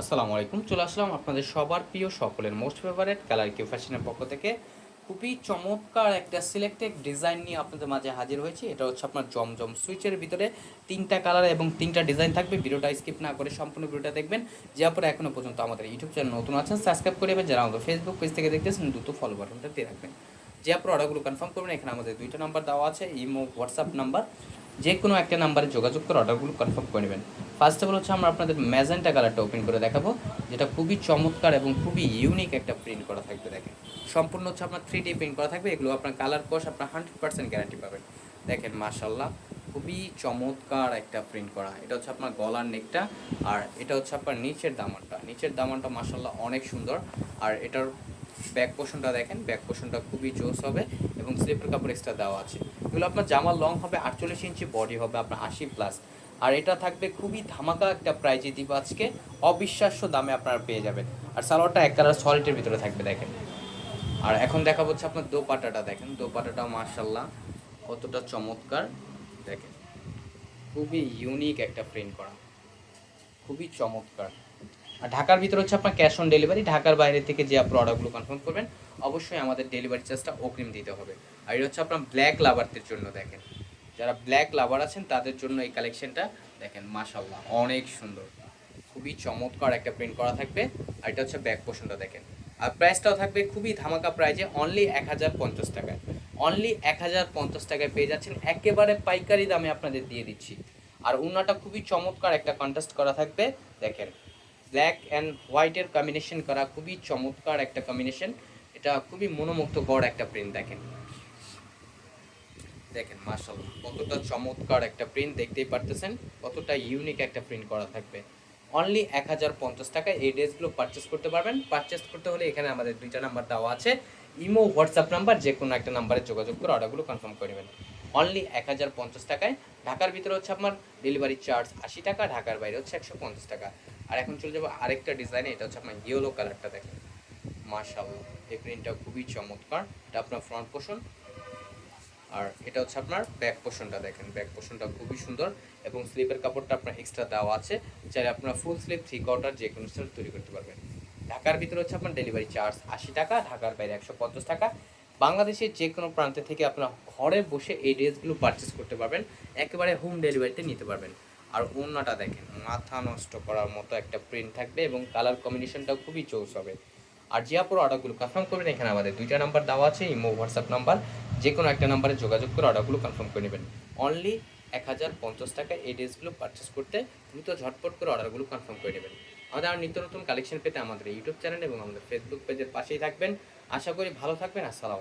আসসালামু আলাইকুম। চলে আসলাম আপনাদের সবার প্রিয় সকলের মোস্ট ফেভারেট কালার কিউ ফ্যাশনের পক্ষ থেকে। খুবই চমৎকার একটা সিলেক্টেড ডিজাইন নিয়ে আপনাদের মাঝে হাজির হয়েছি। এটা হচ্ছে আপনার জমজম সুইচের ভিতরে তিনটা কালার এবং তিনটা ডিজাইন থাকবে। ভিডিওটা স্কিপ না করে সম্পূর্ণ ভিডিওটা দেখবেন। যে আপনারা এখনও পর্যন্ত আমাদের ইউটিউব চ্যানেল নতুন আছেন সাবস্ক্রাইব করে যারা আমাদের ফেসবুক পেজ থেকে দেখতেছেন, দ্রুত ফলো বাটনটা দিয়ে রাখবেন। যে আপনার অর্ডারগুলো কনফার্ম করবেন। এখানে আমাদের দুইটা নাম্বার দেওয়া আছে ইমো হোয়াটসঅ্যাপ নাম্বার যে কোনো একটা নাম্বারে যোগাযোগ করে অর্ডারগুলো কনফার্ম করে নেবেন। ফার্স্ট অফ অল হচ্ছে আমরা আপনাদের ম্যাজেন্টা কালারটা ওপেন করে দেখাবো, যেটা খুবই চমৎকার এবং খুবই ইউনিক একটা প্রিন্ট করা থাকবে দেখেন। সম্পূর্ণ হচ্ছে আপনার থ্রি ডি প্রিন্ট করা থাকবে, এগুলো আপনার কালার কোর্স আপনার হান্ড্রেড পার্সেন্ট গ্যারান্টি পাবেন। দেখেন মাশাল্লাহ খুবই চমৎকার একটা প্রিন্ট করা। এটা হচ্ছে আপনার গলার নেকটা আর এটা হচ্ছে আপনার নিচের দামানটা। নিচের দামানটা মাশাল্লাহ অনেক সুন্দর। আর এটার ব্যাক পোর্শনটা দেখেন, ব্যাক পোর্শনটা খুবই জোস হবে এবং স্লিপের কাপড় এক্সট্রা দেওয়া আছে। এগুলো আপনার জামা লং হবে, আটচল্লিশ ইঞ্চি বডি হবে, আপনার আশি প্লাস আর এটা থাকবে খুবই ধামাকা একটা প্রাইজে দিব আজকে, অবিশ্বাস্য দামে আপনারা পেয়ে যাবেন। আর সালোয়ারটা এক কালার সলিডের ভিতরে থাকবে, দেখেন। আর এখন দেখা হচ্ছে আপনার দোপাটাটা দেখেন। দোপাটাটা মার্শাল্লাহ কতটা চমৎকার, দেখেন। খুবই ইউনিক একটা প্রিন্ট করা। খুবই চমৎকার। আর ঢাকার ভিতরে হচ্ছে আপনার ক্যাশ অন ডেলিভারি ঢাকার বাইরে থেকে যে অর্ডারগুলো কনফার্ম করবেন, অবশ্যই আমাদের ডেলিভারি চার্জটা অগ্রিম দিতে হবে। আর এটা হচ্ছে আপনার ব্ল্যাক লাভারদের জন্য দেখেন। যারা ব্ল্যাক লাভার আছেন, তাদের জন্য এই কালেকশনটা দেখেন মাশাল্লাহ অনেক সুন্দর। খুবই চমৎকার একটা প্রিন্ট করা থাকবে। আর এটা হচ্ছে ব্যাক পোর্শনটা দেখেন। আর প্রাইসটাও থাকবে খুবই ধামাকা প্রাইজে অনলি এক হাজার পঞ্চাশ টাকায়। অনলি এক হাজার পঞ্চাশ টাকায় পেয়ে যাচ্ছেন, একেবারে পাইকারি দামে আপনাদের দিয়ে দিচ্ছি। আর উন্নাটা খুবই চমৎকার একটা কন্টেস্ট করা থাকবে, দেখেন। ব্ল্যাক অ্যান্ড হোয়াইটের কম্বিনেশন করা খুবই চমৎকার একটা কম্বিনেশন এটা খুবই মনোমুগ্ধকর একটা প্রিন্ট দেখেন। দেখেন মার্শাল কতটা চমৎকার একটা প্রিন্ট দেখতেই পারতেছেন। কতটা ইউনিক একটা প্রিন্ট করা থাকবে। অনলি এক হাজার পঞ্চাশ টাকায় এই ড্রেসগুলো পারচেস করতে পারবেন। পারচেস করতে হলে এখানে আমাদের দুইটা নাম্বার দেওয়া আছে। ইমো হোয়াটসঅ্যাপ নাম্বার যে কোনো একটা নাম্বারে যোগাযোগ করে অর্ডারগুলো কনফার্ম করে নেবেন। অনলি এক হাজার পঞ্চাশ টাকায়। ঢাকার ভিতরে হচ্ছে আপনার ডেলিভারি চার্জ আশি টাকা, ঢাকার বাইরে হচ্ছে একশো পঞ্চাশ টাকা। আর এখন চলে যাব আরেকটা ডিজাইনে এটা হচ্ছে আপনার ইয়েলো কালারটা দেখেন। মার্শাল্লাহ এই প্রিন্টটা খুবই চমৎকার। এটা আপনার ফ্রন্ট পোর্শন আর এটা হচ্ছে আপনার ব্যাক পোর্শনটা দেখেন। ব্যাক পোর্শনটা খুবই সুন্দর এবং স্লিপের কাপড়টা আপনার এক্সট্রা দেওয়া আছে। চাইলে আপনার ফুল স্লিপ থ্রি কোয়ার্টার যে কোনো স্টাইল তৈরি করতে পারবেন। ঢাকার ভিতরে হচ্ছে আপনার ডেলিভারি চার্জ আশি টাকা, ঢাকার বাইরে একশো পঞ্চাশ টাকা। বাংলাদেশের যে কোনো প্রান্তে থেকে আপনার ঘরে বসে এই ড্রেসগুলো পারচেস করতে পারবেন। একেবারে হোম ডেলিভারিতে নিতে পারবেন। আর ওড়নাটা দেখেন, মাথা নষ্ট করার মতো একটা প্রিন্ট থাকবে এবং কালার কম্বিনেশনটাও খুবই চৌস হবে। আর যে আপনার অর্ডারগুলো কনফার্ম করবেন। এখানে আমাদের দুইটা নাম্বার দেওয়া আছে, ইমো হোয়াটসঅ্যাপ নাম্বার যে কোনো একটা নাম্বারে যোগাযোগ করে অর্ডারগুলো কনফার্ম করে নেবেন। অনলি এক হাজার পঞ্চাশ টাকা এই ড্রেসগুলো পারচেস করতে দ্রুত ঝটপট করে অর্ডারগুলো কনফার্ম করে নেবেন। আমাদের আর নিত্য নতুন কালেকশন পেতে আমাদের ইউটিউব চ্যানেল এবং আমাদের ফেসবুক পেজের পাশেই থাকবেন। আশা করি ভালো থাকবেন। আসসালাম